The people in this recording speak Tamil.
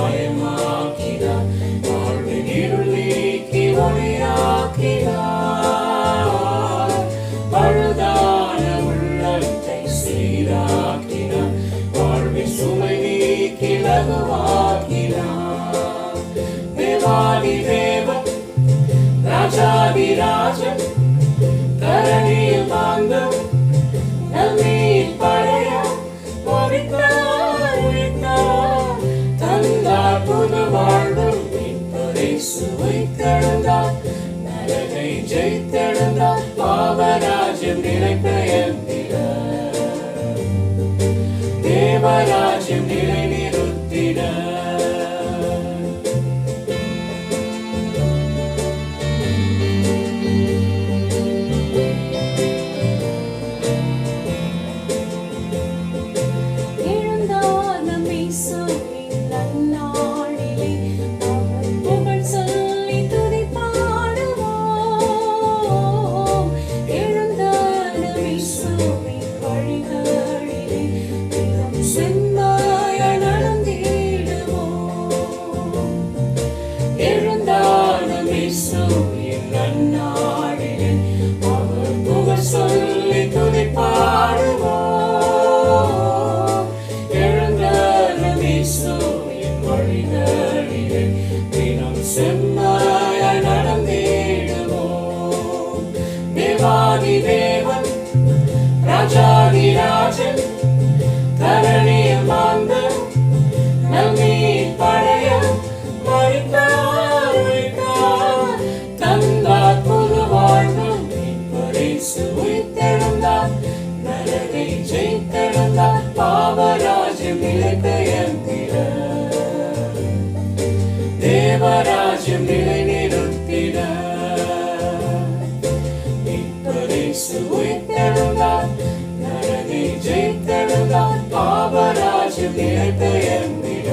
மயமாக்கினார் வாழ்வின் இருள் நீக்கி ஒளியாக்கினார் பழுதான உள்ளத்தை சீராக்கினார் வாழ்வின் சுமை நீக்கி லகுவாக்கினார் தேவாதி தேவன் ராஜாதி ராஜன் இயேசுவை திறந்தாக்கு வழி நடிகை தினம் செம்மாய் நடந்திடுவோம் தேவாதி தேவன் ராஜாதி ராஜன் தரணி மாந்த நம்மி பழைய மறித்தார் தந்தார் புது வாழ்வு இப்படி சுவை நிச்சயம் நிலை நிறுத்திட உயிர்த்தெழுந்தார் நரகை ஜெயித்தெழுந்தார் பாபராஜம் நிலைத்து எண்ணிட